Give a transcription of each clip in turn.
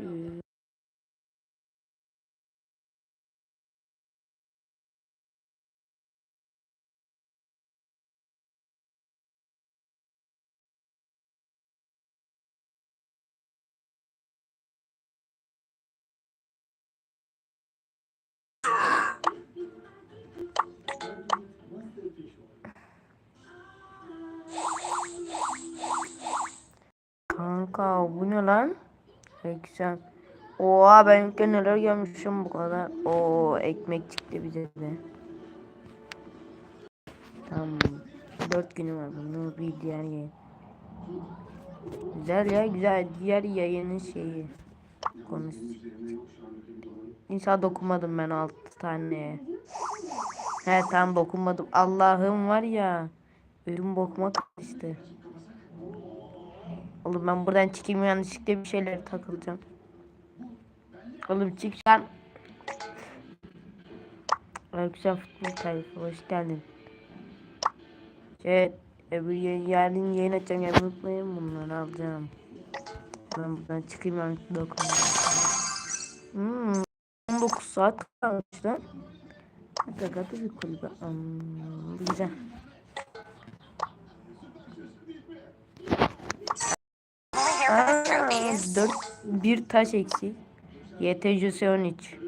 음. 강가 운영란 80. Oha ben ülke neler görmüşüm bu kadar. O ekmek çıktı bize de. Tamam. 4 günü var bunu bir diğer yayın. Güzel ya güzel diğer yayının şeyi konuş. İnşallah dokunmadım ben 6 tane. He tam dokunmadım. Allah'ım var ya. Ölüm bokmak işte. Oğlum ben buradan çıkayım yanlışlıkla bir şeylere takılacağım. Oğlum çık sen. Arkadaşlar futbol tayfa hoş geldin. Evet öbür yayın, yarın yayın açacağım yani unutmayın bunları alacağım. Ben buradan çıkayım ben dokunayım. Hmm, 19 saat kalmış lan. Gagata bir kulübe. Hmm, güzel. 4 bir taş eksik. YTCS 13.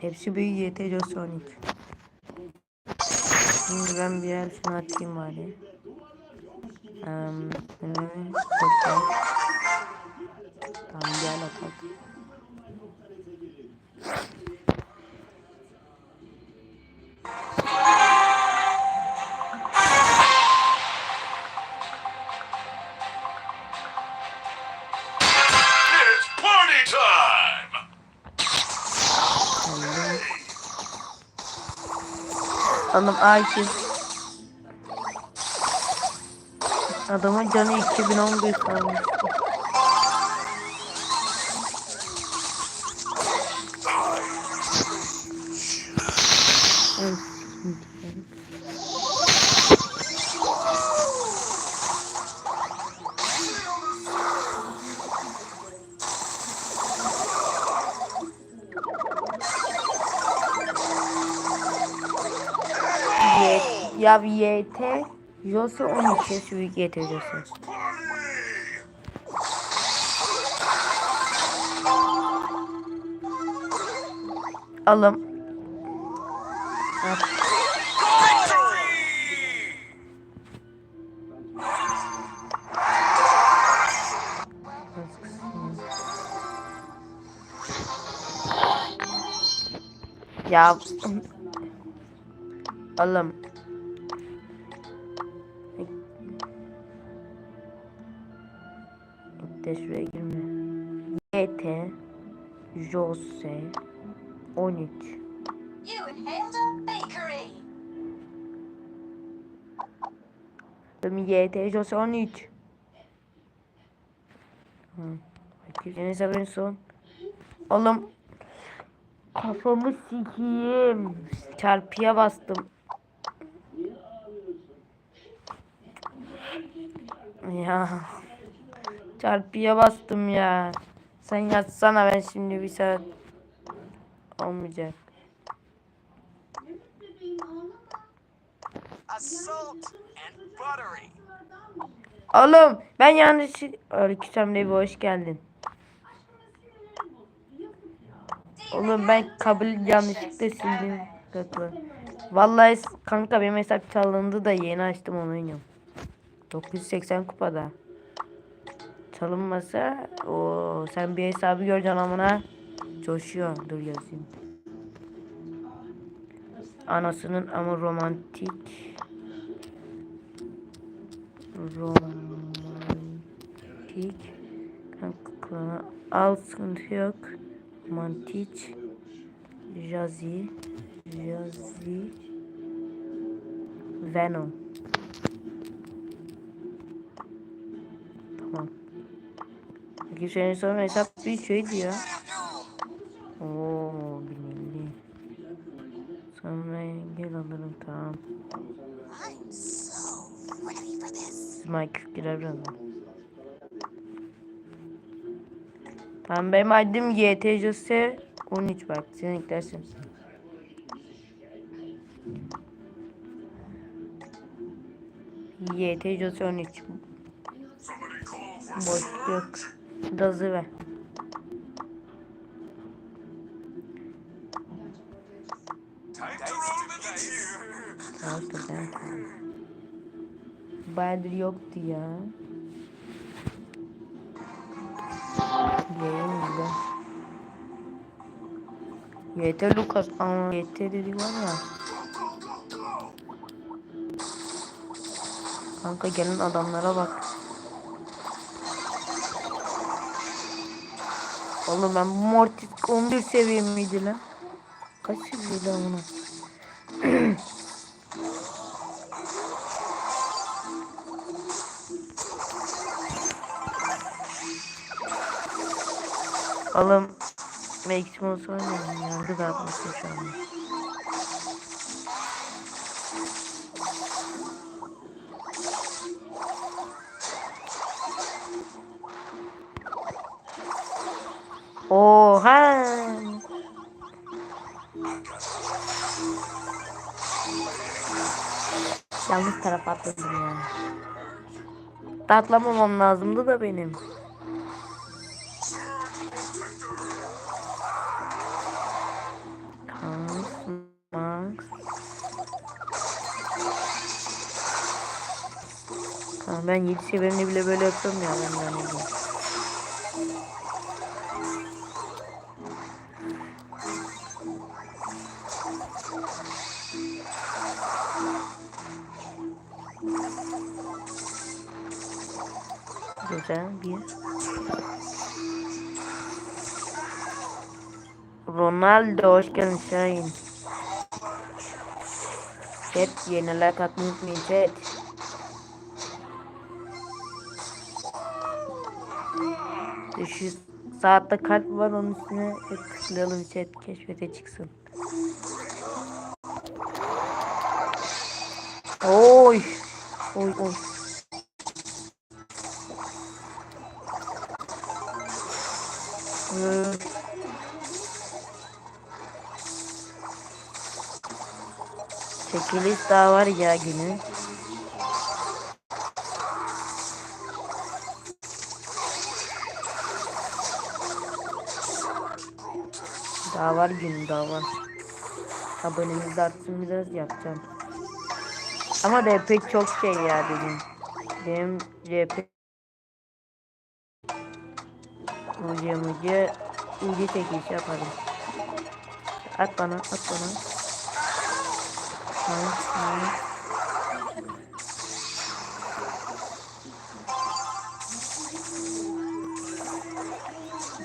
Hepsi büyük YTCS 13. Şimdi ben bir yer şunu atayım bari. Um, tamam gel atalım. Oğlum Akif. Adamın canı 2011 kalmış. Ya YT Jose 12 şu büyük YT Jose. Alım. At. Ya Alım. De şuraya girme. YT Jose 13 You inhaled a bakery. Benim YT Jose 13 Hı. Deniz haberin son. Oğlum kafamı sikeyim. Çarpıya bastım. Ya. Çarpıya bastım ya. Sen yatsana ben şimdi bir saat olmayacak. Oğlum ben yanlış Aleykümselam Nebi hoş geldin. Oğlum ben kabul yanlışlıkla sildim. Kanka. Vallahi kanka benim hesap çalındı da yeni açtım onu oynuyorum. 980 kupada. Çalınmasa o sen bir hesabı göreceksin amına. Coşuyor. Dur yazayım. Anasının ama romantik. Romantik. Kanka al sıkıntı yok. Romantik. Jazzy. Jazzy. Venom. Senin sonra hesap bir şeydi ya. Oo, bilinli. Sonra gel alırım tamam. Smike girer birazdan. Tamam benim adım YTCS 13 bak sen eklersin. YTCS 13 Boş yok. Gazı ver. Bayağıdır yoktu ya. Burada. Yeter Lucas. Aa, yeter dedi var ya. Kanka gelin adamlara bak. Oğlum ben Mortis 11 seviye miydi lan? Kaç seviyede onu? Oğlum Maximus oynayalım yargı dağıtması şu an. Oha! Yanlış tarafa atladım ya. Atlamamam lazımdı da benim. Ben 7 seviyemde bile böyle yapıyorum ya ben yani. Bir. Ronaldo hoş geldin Şahin. Chat yeni like atmayı unutmayın chat. Şu saatte kalp var onun üstüne tıklayalım chat keşfete çıksın. Oy. Oy oy. Çekiliş daha var ya günü. Daha var günü daha var. Abonemiz artsın biraz yapacağım. Ama RP çok şey ya benim. Benim RP Mucize mucize ince çekiliş yaparım. At bana at bana. Nice, nice.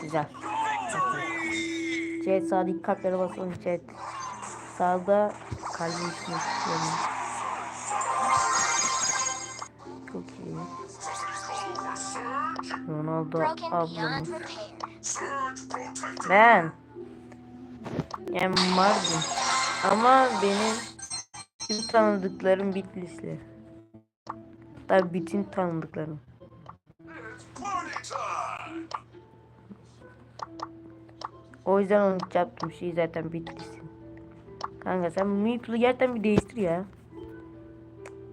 Güzel. Chat sağdaki kalplere basalım chat. Sağda kalbim içmek istiyorum. Çok iyi. Ronaldo ablamız. Ben. Yani vardım. Ama benim bütün tanıdıklarım Bitlisli. Tabii bütün tanıdıklarım. O yüzden onu yaptım şey zaten Bitlis'in. Kanka sen Mewtwo'yu gerçekten bir değiştir ya.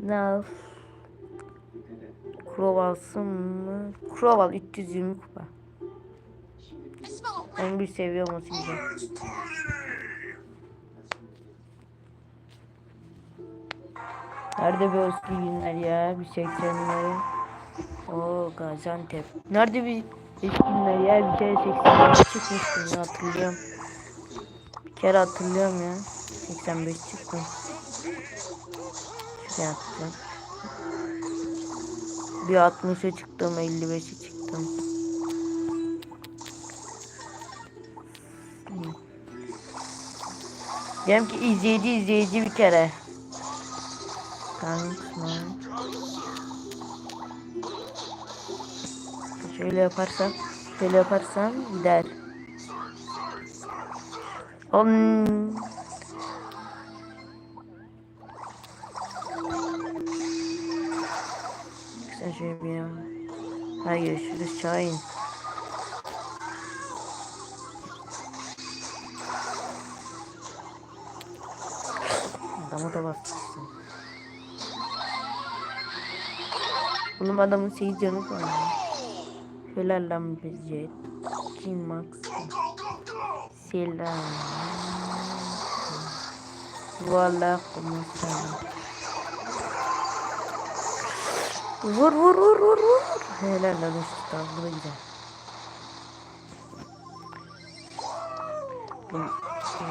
Ne al? Crow alsın mı? Crow al 320 kupa. Small 11 seviye olması güzel. Nerede bu eski günler ya? Bir 80'leri. Oo Gaziantep. Nerede bir eski günler ya? Bir kere 85 çıkmıştım hatırlıyorum. Bir kere hatırlıyorum ya. 85 çıktım. Şuraya atacağım. Bir 60'a çıktım, 55'e çıktım. Diyelim ki izleyici izleyici bir kere. Tanks mı? Şöyle yaparsam, şöyle yaparsam gider. Oğlum Sen şöyle bir Ha görüşürüz Şahin. Adamı da bastın. Oğlum adamın 8 canı var. Helal lan bir jet. King Max. Selam. Valla komiserim. Vur vur vur vur vur. Helal lan tamam bu da güzel.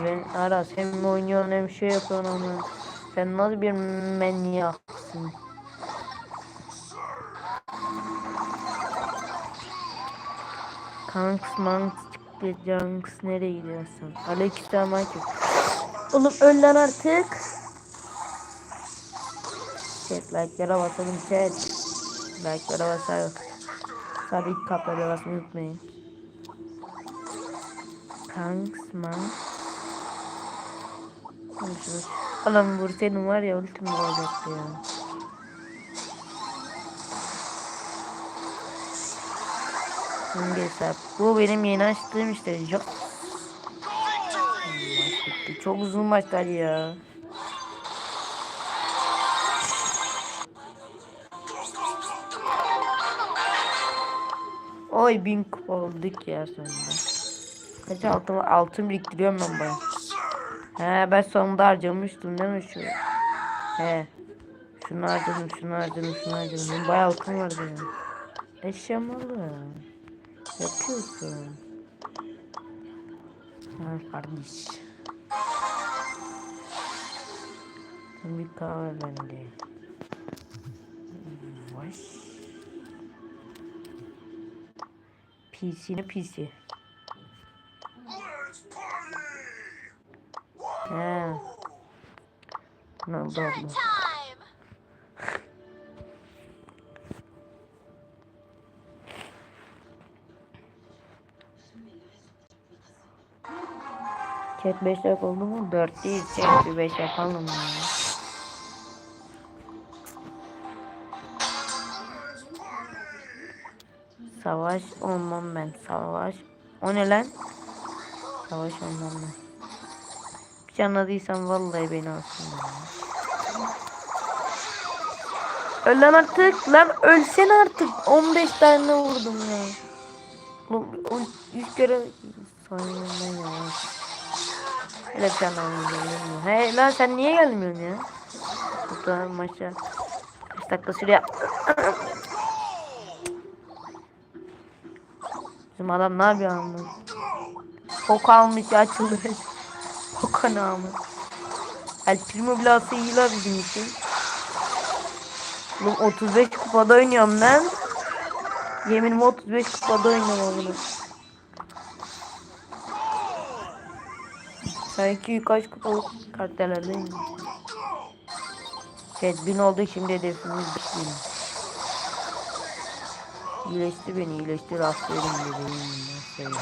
Ben Aras hem oynuyorsun hem şey yapıyorsun ama sen nasıl bir manyaksın? Kanks manks çıktı Janks nereye gidiyorsun? Aleykümselam aleyküm. Oğlum öl lan artık. Chat like'lara basalım chat. Like'lara basalım. Sabit kaplara basmayı unutmayın. Kanks manks. Konuşuruz. Oğlum vursaydın var ya ultim olacaktı ya. Hesap? Bu benim yeni açtığım işte. Çok, çok uzun maçlar ya. Oy bin kupa olduk ya sonunda. Kaç altın? Altın biriktiriyorum ben baya. He ben sonunda harcamıştım değil mi şu? He. Şunu harcadım, şunu harcadım, şunu harcadım. Bayağı altın vardı ya. Eşyamalı. Yapıyorsun. Ha kardeş. Bir kahve bende. Vay. PC. Let's party! He. Ne oldu Chat 5 dakika oldu mu? 4 değil. Chat bir 5 yapalım ya. Savaş olmam ben. Savaş. O ne lan? Savaş olmam ben. Şey anladıysan vallahi beni alsın. Öl lan artık. Lan ölsen artık. 15 tane vurdum ya. Oğlum, o 100 kere sayıyorum ya. Hele bir tane oynayayım. Hey lan sen niye gelmiyorsun ya? Burada maça kaç dakika sürüyor? Bizim adam ne yapıyor anladın? Pok almış. Poka ne almış? El Primo bilası iyi la bizim için. Oğlum 35 kupada oynuyorum lan. Yeminim 35 kupada oynuyorum bunu. Sanki kaç kupalık kartelerdeyim. Evet bin oldu şimdi hedefimiz bitti. İyileşti beni iyileşti rastladım bebeğim.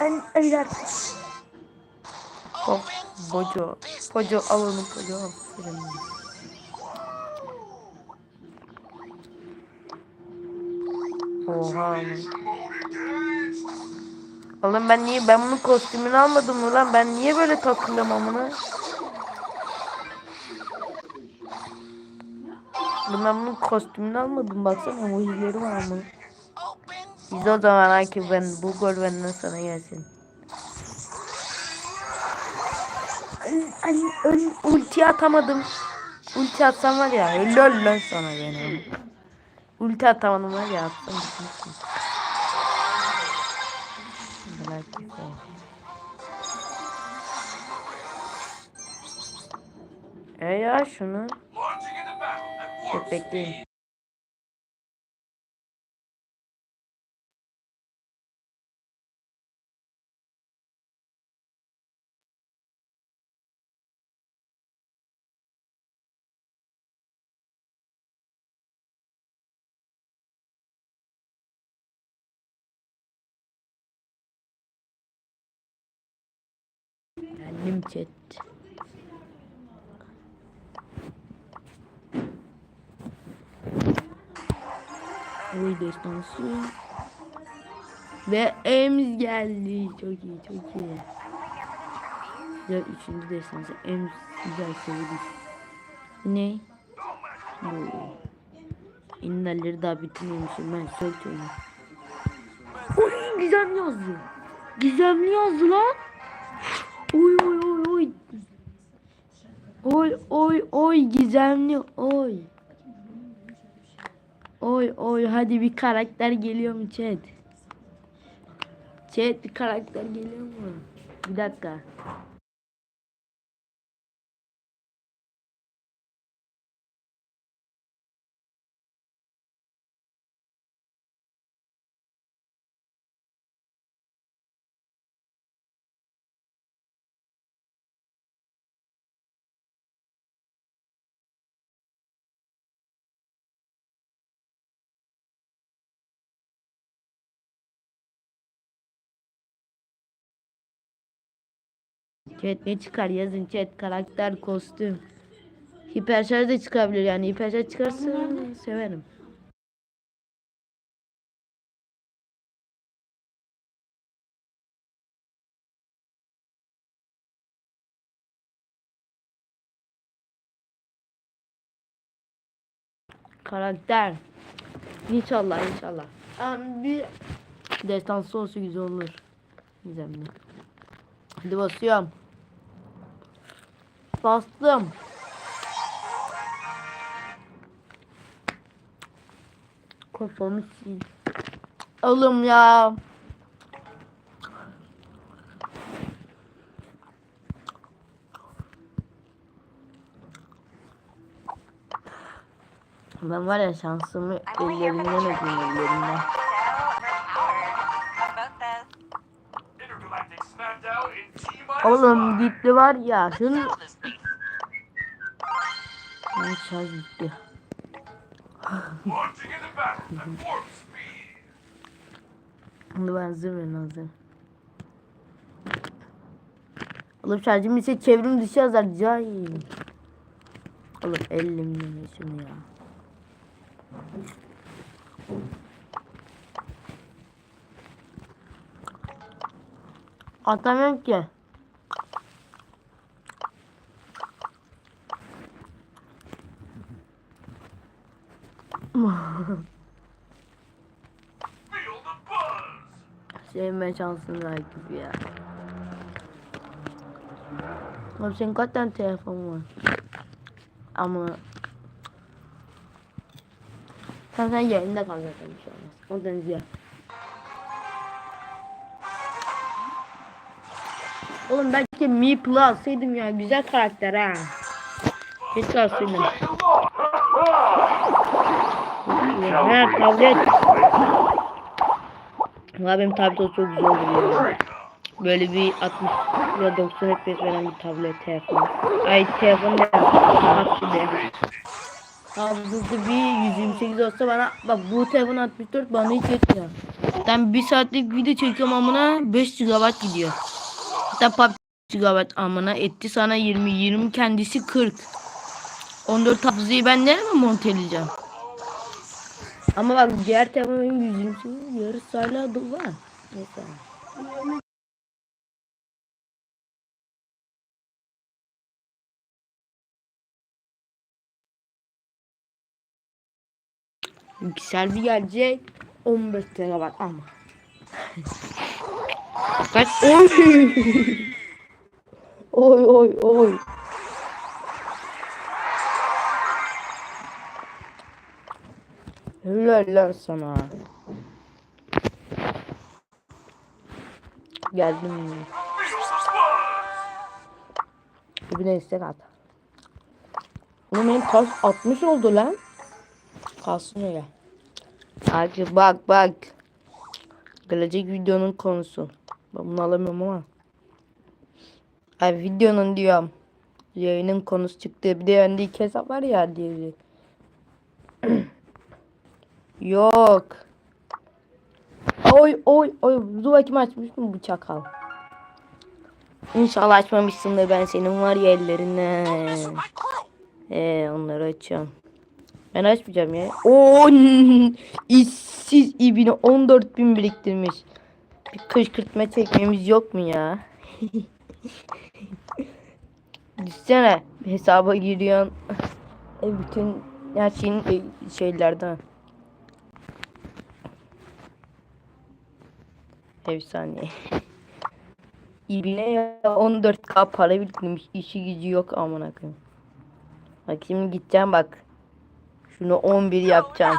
En en artık. Hop boco. Boco al onu boco aferin. Oha. Oğlum ben niye ben bunun kostümünü almadım mı lan? Ben niye böyle takılıyorum amına? Oğlum ben bunun kostümünü almadım baksana mucizeleri var amına. Biz o zaman Akif ben bu gol benden sana gelsin. Ay, ön, ulti atamadım. Ulti atsam var ya helal lan sana benim. Ulti atamadım var ya atsam. E ya şunu. Bekleyin. Geldim chat. Bu destansı. Ve Ems geldi. Çok iyi, çok iyi. güzel üçüncü destansı en güzel seviyesi. Ne? Bu. İnlerleri daha bitirmemişim ben söyleyeyim. Oy gizemli yazdı. Gizemli yazdı lan. Oy oy oy oy. Oy oy oy gizemli oy. Oy oy hadi bir karakter geliyor mu chat? Chat bir karakter geliyor mu? Bir dakika. Chat ne çıkar yazın chat karakter kostüm. Hiperşarj da çıkabilir yani hiperşarj çıkarsa severim. Karakter. İnşallah inşallah. Ama bir destansı olsa güzel olur. Gizemli. Hadi basıyorum. Bastım. Kafamı sil. Oğlum ya. Ben var ya şansımı in T minus Oğlum gitti var ya. Şunu şarj speed. Bunu ben verin hazır. Oğlum şarjım ise çevrim dışı yazar cahil. Oğlum elimle şunu ya. Atamıyorum ki. Sevme şansın rakip ya. Oğlum senin kaç tane telefon var? Ama sen sen yayında kal zaten bir şey olmaz. Ondan izle. Oğlum belki Mi Plus alsaydım ya güzel karakter ha. Keşke alsaydım. Ha tablet. Valla benim tablet çok güzel olur ya. Böyle bir 60 ya 90 FPS veren bir tablet telefon. Ay telefon ne? Hapsi de. Hafızası bir 128 olsa bana bak bu telefon 64 bana hiç yetmiyor. Ben bir saatlik video çekiyorum amına 5 GB gidiyor. Hatta PUBG GB amına etti sana 20 20 kendisi 40. 14 hafızayı ben nereye monteleyeceğim? Ama bak diğer benim 128 yarısı hala dolu var. Neyse. Bir gelecek 15 TB ama. Kaç? Oy. oy oy oy. Helal lan sana. Geldim. De istek at. Oğlum benim kas 60 oldu lan. Kalsın öyle. Hadi bak bak. Gelecek videonun konusu. Ben bunu alamıyorum ama. Ay videonun diyorum. Yayının konusu çıktı. Bir de öndeki hesap var ya diye. Yok. Oy oy oy. Dur bakayım açmış mı bu çakal? İnşallah açmamışsındır ben senin var ya ellerine. Ee onları açıyorum. Ben açmayacağım ya. Oo işsiz ibini 14 bin biriktirmiş. Bir kışkırtma çekmemiz yok mu ya? Düşsene hesaba giriyorsun. E bütün her şeyin şeylerden. Efsane. İbine ya 14k para biriktirmiş. işi gücü yok amına koyayım. Bak şimdi gideceğim bak. Şunu 11 yapacağım.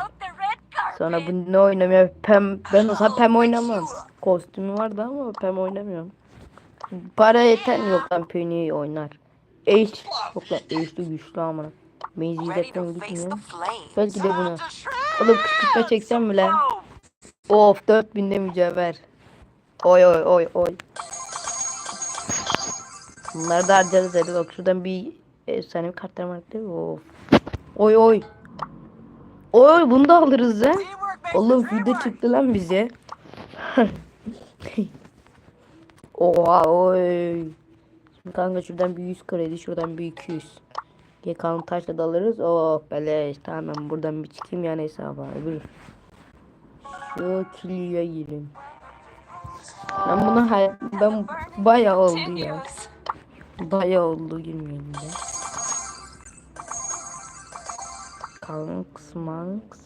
Sonra bu ne oynamıyor? Pem ben olsam Pem oynamam. Kostümü vardı ama Pem oynamıyorum. Para yeter mi yok lan Penny oynar. Ace yok lan Ace güçlü amına. Maze Ready izletten to face gitmiyor. Belki de bunu. Oğlum kışkırtma çeksem mi lan? Of 4000'de mücevher. Oy oy oy oy. Bunları da harcarız hadi şuradan bir efsane bir kartlar var değil mi? Of. Oy oy. Oy bunu da alırız makes Oğlum video çıktı lan bize. Oha oy. Şimdi kanka şuradan bir 100 kredi şuradan bir 200. Gekan taşla da alırız. Oh beleş tamam buradan bir çıkayım yani hesaba. Öbür. Şu kiliye girin. Ben buna hay ben bayağı oldu ya. Bayağı oldu girmeyelim de. Kanks manks.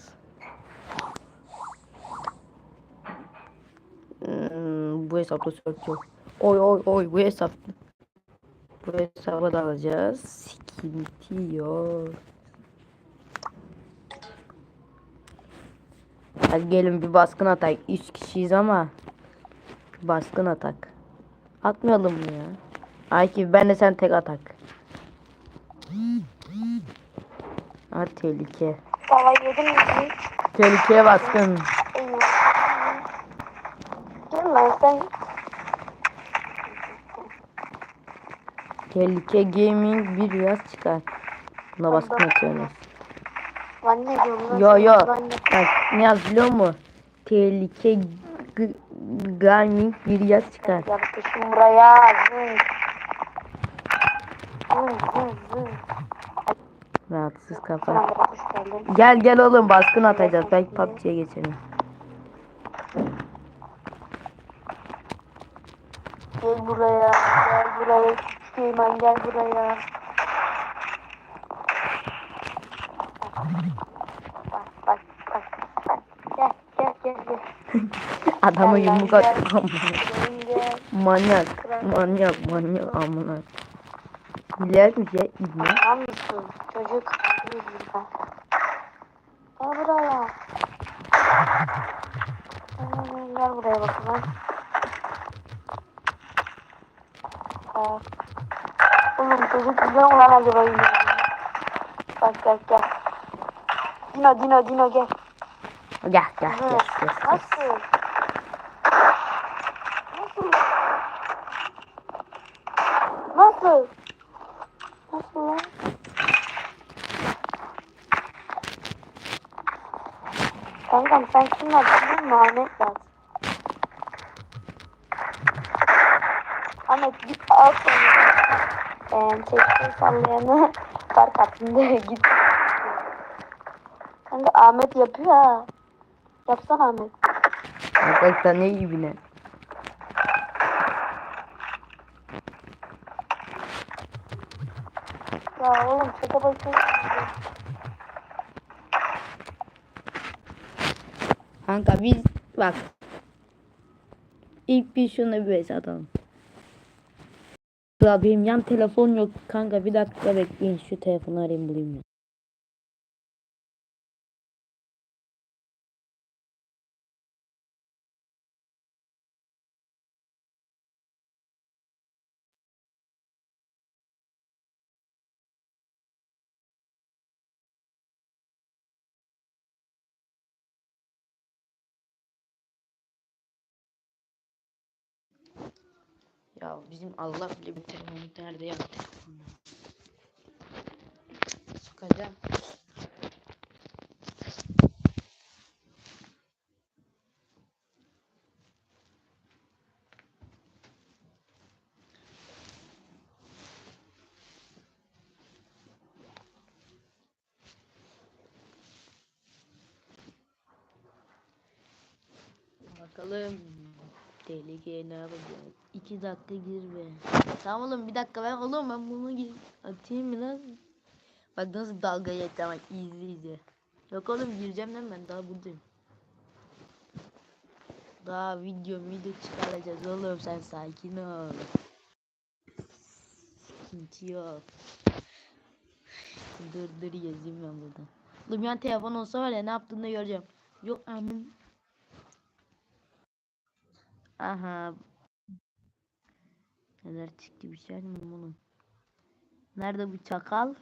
Hmm, bu hesapta sört yok. Oy oy oy bu hesap. Bu hesaba da alacağız. Sıkıntı yok. Hadi gelin bir baskın atak. 3 kişiyiz ama. Baskın atak. Atmayalım mı ya? Akif ben de sen tek atak. Ha tehlike. Baba yedin mi? Tehlikeye baskın. Sen Tehlike gaming bir yaz çıkar. Buna baskın atıyoruz. Yo yo. Bak ne yaz biliyor musun? Tehlike g- gaming bir yaz çıkar. yapışım buraya. Zın. Zın zın zın. Rahatsız kafa. Gel gel oğlum baskın atacağız. Belki PUBG'ye geçelim. Gel buraya. Gel buraya. Süleyman gel buraya. Bak bak bak bak. Gel gel gel gel. Adama yumruk gel. Manyak. Manyak manyak amına. Bilir mi ya ibne? Mısın? Çocuk. Gel buraya. Gel, buraya bakalım. Bak. Oğlum çocuk güzel mi lan acaba yine? Bak gel gel. Dino Dino Dino gel. Gel gel gel gel. gel. Nasıl? Nasıl? Lan? Kankam sen kim lazım biliyor musun? Ahmet lazım. Ahmet git al sonra. Ee, çekti sallayanı park hattında git. Kanka Ahmet yapıyor ha. Yapsana Ahmet. Arkadaşlar ne ibne? Ya çete bakıyorsun. Kanka biz bak. İlk bir şuna bir atalım. Ya benim yan telefon yok kanka bir dakika bekleyin şu telefonu arayayım bulayım ya. Ya bizim Allah bile bir telefonluk nerede ya telefonla. Sokacağım. Bakalım deli ne yapacak. 2 dakika girme. Tamam oğlum bir dakika ben oğlum ben bunu gir atayım mı lan? Bak nasıl dalga geçti ama easy easy. Yok oğlum gireceğim lan ben daha buradayım. Daha video video çıkaracağız oğlum sen sakin ol. Sıkıntı yok. dur dur yazayım ben buradan. Oğlum yani telefon olsa var ya ne yaptığını göreceğim. Yok amin. Aha Neler çıktı bir şey mi oğlum? Nerede bu çakal?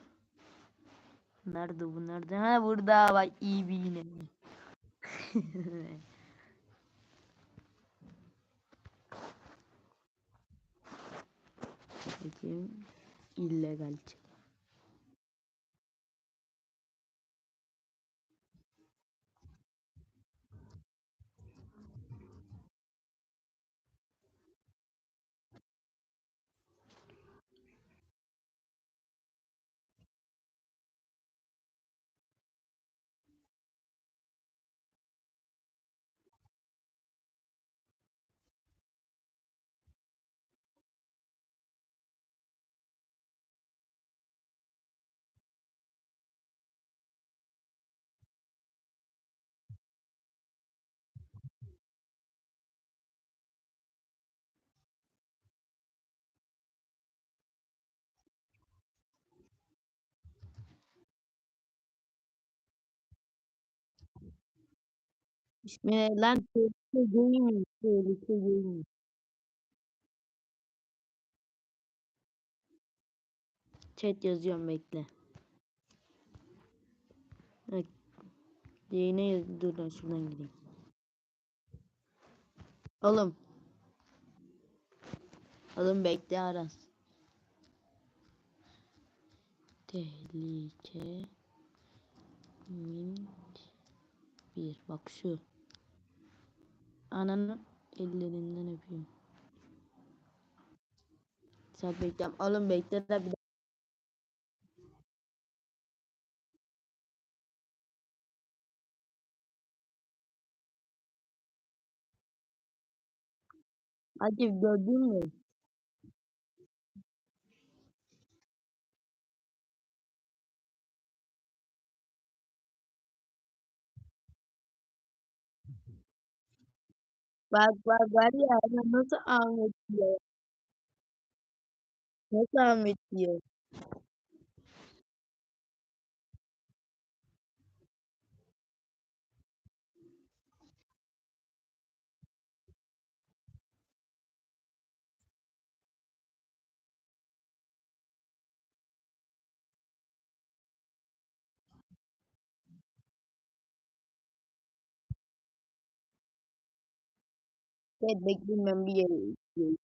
Nerede bu nerede? Ha burada bak iyi bir yine. Bakayım. illegal çık. İsmi lan tehlike gaming. Tehlike gaming. Chat yazıyorum bekle. Evet. Yayına. Dur lan şuradan gideyim. Oğlum. Oğlum bekle Aras. Tehlike. Mint. Bir. Bak şu. Ananı ellerinden öpüyorum. Sen bekle. Oğlum bekle de bir Hadi gördün mü? Bak bak var ya adam nasıl Ahmet diyor. Nasıl Ahmet diyor. Evet bekleyin ben bir yere gidiyorum.